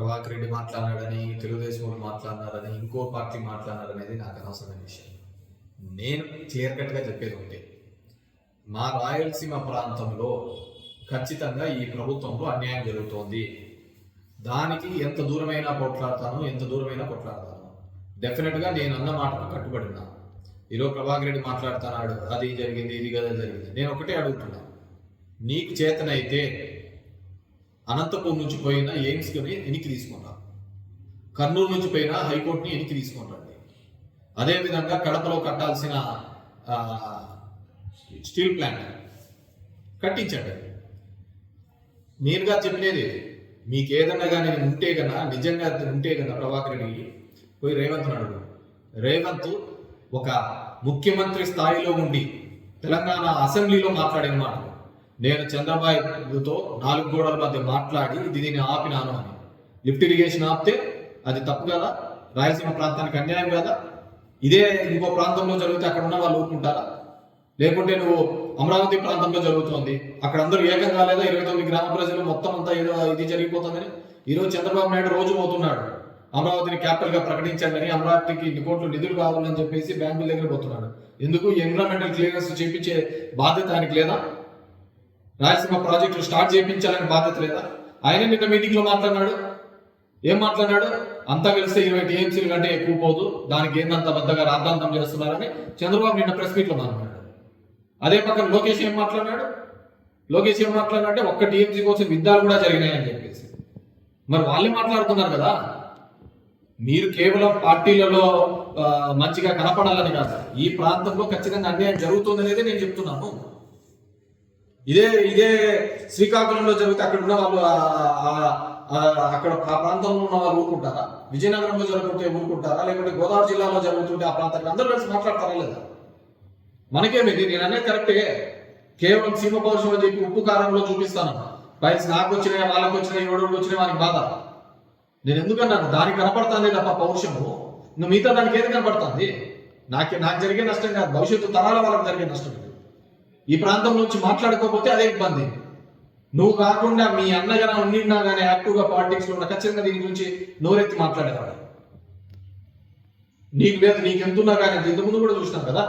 ప్రభాకర్ రెడ్డి మాట్లాడాడని తెలుగుదేశం వాళ్ళు మాట్లాడినారని ఇంకో పార్టీ మాట్లాడినారనేది నాకు అనవసరమైన విషయం. నేను క్లియర్ కట్గా చెప్పేది ఉంటే మా రాయలసీమ ప్రాంతంలో ఖచ్చితంగా ఈ ప్రభుత్వంలో అన్యాయం జరుగుతోంది. దానికి ఎంత దూరమైనా కొట్లాడతాను ఎంత దూరమైనా కొట్లాడతాను. డెఫినెట్గా నేను అన్న మాటకు కట్టుబడినా. ఈరోజు ప్రభాకర్ రెడ్డి మాట్లాడుతున్నాడు అది జరిగింది ఇది కదా జరిగింది. నేను ఒకటే అడుగుతున్నా. నీకు చేతనైతే అనంతపురం నుంచి పోయిన ఎయిమ్స్ని వెనక్కి తీసుకుంటారు. కర్నూలు నుంచి పోయిన హైకోర్టుని వెనక్కి తీసుకుంటాండి అదేవిధంగా కడపలో కట్టాల్సిన స్టీల్ ప్లాంట్ కట్టించండి. నేనుగా చెప్పినది మీకు ఏదన్నా కానీ ఉంటే కన్నా నిజంగా ఉంటే కన్నా ప్రభాకర్ రెడ్డి పోయి రేవంత్ అడుగు. రేవంత్ ఒక ముఖ్యమంత్రి స్థాయిలో ఉండి తెలంగాణ అసెంబ్లీలో మాట్లాడిన మాట. నేను చంద్రబాబుతో నాలుగు గోడల మధ్య మాట్లాడి దీనిని ఆపినాను అని. లిఫ్ట్ ఇరిగేషన్ ఆపితే అది తప్పు కదా? రాయలసీమ ప్రాంతానికి అన్యాయం కదా? ఇదే ఇంకో ప్రాంతంలో జరిగితే అక్కడ ఉన్న వాళ్ళు ఊరుకుంటారా? లేకుంటే నువ్వు అమరావతి ప్రాంతంలో జరుగుతోంది. అక్కడ అందరూ ఏకం కాలేదా ఇరవై తొమ్మిది గ్రామ ప్రజలు మొత్తం అంతా ఏదో ఇది జరిగిపోతుందని. ఈరోజు చంద్రబాబు నాయుడు రోజు పోతున్నాడు. అమరావతిని క్యాపిటల్గా ప్రకటించండి అమరావతికి ఇన్ని కోట్లు నిధులు కావాలని చెప్పేసి బ్యాంకుల దగ్గర పోతున్నాడు. ఎందుకు? ఎన్విరాన్మెంటల్ క్లియరెన్స్ చేపించే బాధ్యత ఆయనకి లేదా? రాయలసీమ ప్రాజెక్టులు స్టార్ట్ చేయించాలని బాధ్యత లేదా? ఆయన నిన్న మీటింగ్లో మాట్లాడినాడు. ఏం మాట్లాడాడు అంతా కలిస్తే ఇరవై టీఎంసీలు కంటే ఎక్కువ పోదు. దానికి ఏందంత పెద్దగా రాద్ధాంతం చేస్తున్నారని చంద్రబాబు నిన్న ప్రెస్ మీట్లో మాట్లాడాడు. అదే పక్కన లోకేష్ ఏం మాట్లాడినాడు? లోకేష్ ఏం మాట్లాడినాడంటే ఒక్క టీఎంసీ కోసం యుద్ధాలు కూడా జరిగినాయని చెప్పేసి. మరి వాళ్ళే మాట్లాడుతున్నారు కదా? మీరు కేవలం పార్టీలలో మంచిగా కనపడాలని కాదు. ఈ ప్రాంతంలో ఖచ్చితంగా అన్యాయం జరుగుతుందనేది నేను చెప్తున్నాను. ఇదే ఇదే శ్రీకాకుళంలో జరిగితే అక్కడ ఉన్న వాళ్ళు అక్కడ ఆ ప్రాంతంలో ఉన్న వాళ్ళు ఊరుకుంటారా? విజయనగరంలో జరుగుతుంటే ఊరుకుంటారా? లేకుంటే గోదావరి జిల్లాలో జరుగుతుంటే ఆ ప్రాంతానికి అందరూ కలిసి మాట్లాడతారా లేదా? మనకేమిటి నేను అనేది కరెక్టే. కేవలం సీమ పౌరుషం అని చెప్పి ఉప్పు కారంలో చూపిస్తాను. పైన నాకు వచ్చినాయి వాళ్ళకి వచ్చినాయి ఎవడోళ్ళు వచ్చినాయి వానికి బాధ. నేను ఎందుకన్నాను? దానికి కనపడుతుంది తప్ప పౌరుషము. నువ్వు మిగతా దానికి ఏది కనపడుతుంది? నాకు నాకు జరిగే నష్టం కాదు. భవిష్యత్తు తరాల వాళ్ళకి జరిగే నష్టం ఈ ప్రాంతం నుంచి మాట్లాడుకోకపోతే అదే ఇబ్బంది. నువ్వు కాకుండా మీ అన్నగా ఉండినా కానీ యాక్టివ్గా పాలిటిక్స్లో ఉన్న ఖచ్చితంగా దీని గురించి నోరెత్తి మాట్లాడేవాడు. నీకు లేదు నీకెంతున్నా కానీ ఇంత ముందు కూడా చూసినాం కదా.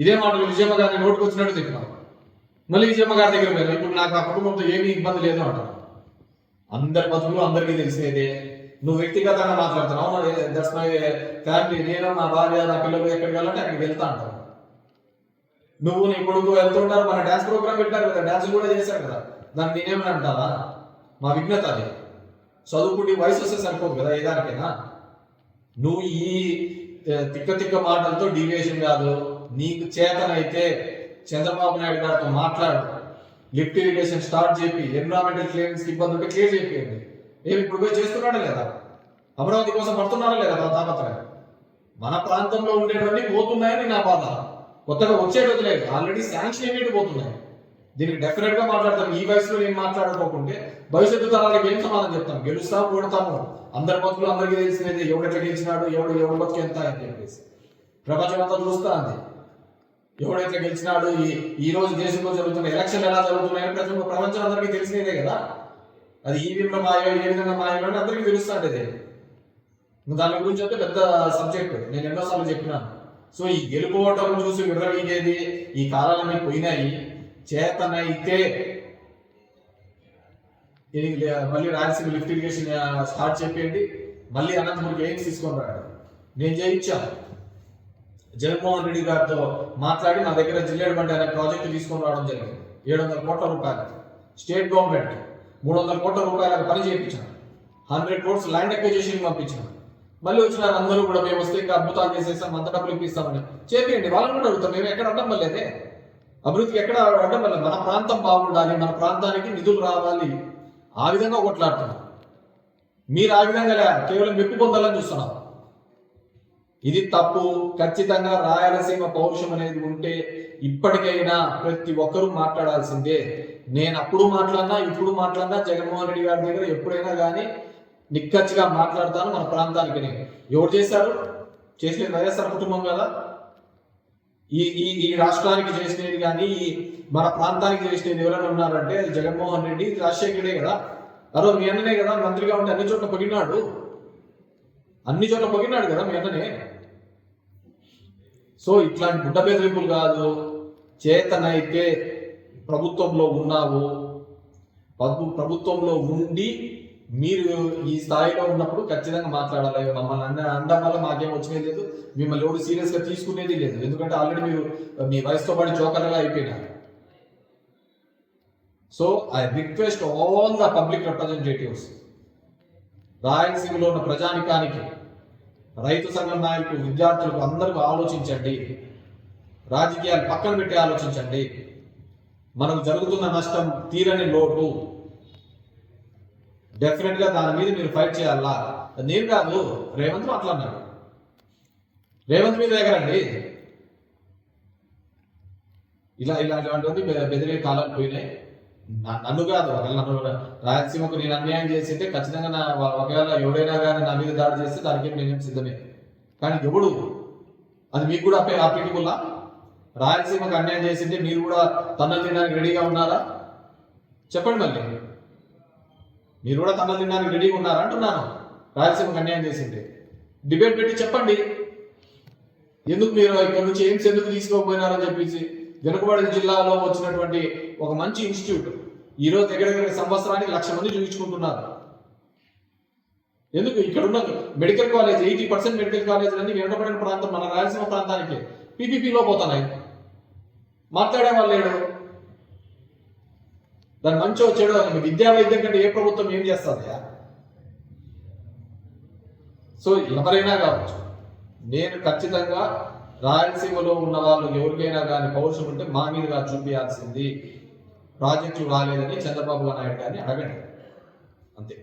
ఇదే మాటలు విజయమ్మ గారిని నోటుకు వచ్చినట్టు చెప్పినావు మళ్ళీ విజయమ్మ గారి దగ్గర పోయినా. ఇప్పుడు నాకు ఆ కుటుంబంతో ఏమీ ఇబ్బంది లేదు అంటారు. అందరి బతుకులు అందరికీ తెలిసేదే. నువ్వు వ్యక్తిగతంగా మాట్లాడుతున్నావు. దట్స్ ఫ్యామిలీ నేను నా భార్య నా పిల్లలు ఎక్కడికి వెళ్ళాలంటే అక్కడికి వెళ్తా అంటారు. నువ్వు నీ కొడుకు వెళ్తుంటారు మన డాన్స్ ప్రోగ్రామ్ పెట్టారు కదా డాన్స్ కూడా చేశారు కదా. దాన్ని నేనేమని అంటావా మా విఘ్నత అది. చదువుకుంటే వయసు వస్తే సరిపోదు కదా ఏదానికైనా నువ్వు ఈ తిక్క తిక్క మాటలతో డీవియేషన్ కాదు. నీకు చేతనైతే చంద్రబాబు నాయుడు గారితో మాట్లాడు. లిఫ్ట్ ఇరిగేషన్ స్టార్ట్ చేపి ఎన్విరాన్మెంటల్ క్లియరెన్స్ ఇబ్బంది ఉంటే క్లియర్ చేయండి ఏమి ఇప్పుడు పోయి చేస్తున్నాడు లేదా? అమరావతి కోసం పడుతున్నారా లేదా? మన తాపత్రయం. మన ప్రాంతంలో ఉండేటువంటి పోతున్నాయని నా బాధ. కొత్తగా వచ్చేటది లేదు ఆల్రెడీ శాంక్షన్ ఏమిటి పోతున్నాయి దీనికి డెఫినెట్గా మాట్లాడతాం. ఈ వయసులో నేను మాట్లాడుకోకుంటే భవిష్యత్తు తరాలకు ఏం సమాధానం చెప్తాం? గెలుస్తాం ఓడతాము. అందరి బతుకులు అందరికీ తెలిసినది. ఎవడెట్లా గెలిచినాడు? ఎవడు ఎవడు బతుకు ఎంత అని చెప్పేసి. ప్రపంచం అంతా చూస్తా అంది ఎవడైతే గెలిచినాడు? ఈ ఈ రోజు దేశంలో జరుగుతున్న ఎలక్షన్ ఎలా జరుగుతున్నాయని ప్రతి ఒక్క ప్రపంచం అందరికీ తెలిసినదే కదా. అది ఈవీఎంలో మాయో ఏ విధంగా మాయో అని అందరికీ తెలుస్తాండేది ఇంకా దాని గురించి అయితే పెద్ద సబ్జెక్ట్ నేను ఎన్నోసార్లు చెప్పినాను. సో ఈ గెలుపోవటం చూసి విర్రవీగేది ఈ కాలాలన్నీ పోయినాయి. చేతనైతే మళ్ళీ రాయలసీమ లిఫ్ట్ ఇరిగేషన్ స్టార్ట్ చెప్పేయండి. మళ్ళీ అనంతపురం గేమ్స్ తీసుకొని రాడు. నేను చేయించాను జగన్మోహన్ రెడ్డి గారితో మాట్లాడి నా దగ్గర జిల్లేడు బండి అనే ప్రాజెక్టు తీసుకొని రావడం జరిగింది. ఏడు వందల కోట్ల రూపాయలు. స్టేట్ గవర్నమెంట్ మూడు వందల కోట్ల రూపాయలకు పని చేయించాను హండ్రెడ్ కోట్స్ ల్యాండ్ అక్విజిషన్ పంపించాను మళ్ళీ వచ్చిన అందరూ కూడా మేము వస్తే ఇంకా అద్భుతాలు చేసేస్తాం అంత డబ్బులు ఇప్పిస్తామని. చేపియండి వాళ్ళని కూడా అడుగుతాం. మేము ఎక్కడ అడ్డం వల్లేదే అభివృద్ధికి ఎక్కడ అడ్డం వల్ల మన ప్రాంతం బాగుండాలి మన ప్రాంతానికి నిధులు రావాలి. ఆ విధంగా కొట్లాడుతున్నాం. మీరు ఆ విధంగా లే, కేవలం మెప్పు పొందాలని చూస్తున్నాం. ఇది తప్పు. ఖచ్చితంగా రాయలసీమ పౌరుషం అనేది ఉంటే ఇప్పటికైనా ప్రతి ఒక్కరూ మాట్లాడాల్సిందే. నేను అప్పుడు మాట్లాడినా ఇప్పుడు మాట్లాడినా జగన్మోహన్ రెడ్డి గారి దగ్గర ఎప్పుడైనా కానీ నిక్కచ్చిగా మాట్లాడతాను మన ప్రాంతానికి ఎవరు చేశారు? చేసేది వైఎస్ఆర్ కుటుంబం కదా. ఈ ఈ ఈ రాష్ట్రానికి చేసినది కానీ ఈ మన ప్రాంతానికి చేసినది ఎవరైనా ఉన్నారంటే జగన్మోహన్ రెడ్డి రాజశేఖరుడే కదా. అరో మీ అన్ననే కదా మంత్రిగా ఉంటే అన్ని చోట్ల పొగినాడు అన్ని చోట్ల పొగినాడు కదా మీ అన్ననే. సో ఇట్లాంటి గుడ్డ బెదిరింపులు కాదు. చేతనైతే ప్రభుత్వంలో ఉన్నావు. ప్రభుత్వంలో ఉండి మీరు ఈ స్థాయిలో ఉన్నప్పుడు ఖచ్చితంగా మాట్లాడాలి. మమ్మల్ని అన్న అందం వల్ల మాకేం వచ్చినది లేదు. మిమ్మల్ని ఎవరు సీరియస్గా తీసుకునేది లేదు. ఎందుకంటే ఆల్రెడీ మీరు మీ వయసుతో పాటు జోకర్గా అయిపోయినారు. So I request all the public representatives రాయలసీమలో ఉన్న ప్రజానికానికి రైతు సంఘం నాయకులు విద్యార్థులకు అందరూ ఆలోచించండి. రాజకీయాలు పక్కన పెట్టి ఆలోచించండి. మనకు జరుగుతున్న నష్టం తీరని లోటు. డెఫినెట్గా దాని మీద మీరు ఫైట్ చేయాలా? నేను కాదు రేవంత్ మాట్లాడినాడు. రేవంత్ మీద ఎగరండి. ఇలా ఇలాంటివంటి బెదిరే కాలం పోయినాయి. నన్ను కాదు ఒకవేళ నన్ను రాయలసీమకు నేను అన్యాయం చేసింటే ఖచ్చితంగా నా ఒకవేళ ఎవడైనా కానీ నా మీద దాడి చేస్తే దానికి నేనేం సిద్ధమే. కానీ ఎవడు? అది మీకు కూడా అప్పే అప్లికబుల్లా రాయలసీమకు అన్యాయం చేసింటే మీరు కూడా తన్నులు తినడానికి రెడీగా ఉన్నారా? చెప్పండి మళ్ళీ. మీరు కూడా తన్నులు తినడానికి రెడీగా ఉన్నారు అంటున్నాను. రాయలసీమకు అన్యాయం చేసింది డిబేట్ పెట్టి చెప్పండి. ఎందుకు మీరు ఇక్కడ నుంచి ఎయిమ్స్ ఎందుకు తీసుకోకపోయినారని చెప్పేసి వెనుకబడి జిల్లాలో వచ్చినటువంటి ఒక మంచి ఇన్స్టిట్యూట్ ఈరోజు దగ్గర దగ్గర సంవత్సరానికి లక్ష మంది చూపించుకుంటున్నారు. ఎందుకు? ఇక్కడ ఉన్న medical college eighty percent medical college అన్ని వెనుకబడిన ప్రాంతం మన రాయలసీమ ప్రాంతానికి. పీపీపీలో పోతున్నాయి. మాట్లాడే వాళ్ళు లేడు దాని మంచో చెడు అని విద్యా వైద్యం కంటే ఏ ప్రభుత్వం ఏం చేస్తుంది? సో ఎవరైనా కావచ్చు నేను ఖచ్చితంగా రాయలసీమలో ఉన్న వాళ్ళు ఎవరికైనా కానీ పౌరుషం ఉంటే మా మీదుగా చూపించాల్సింది ప్రాజెక్టు రాలేదని చంద్రబాబు నాయుడు గారిని అడగండి. అంతే.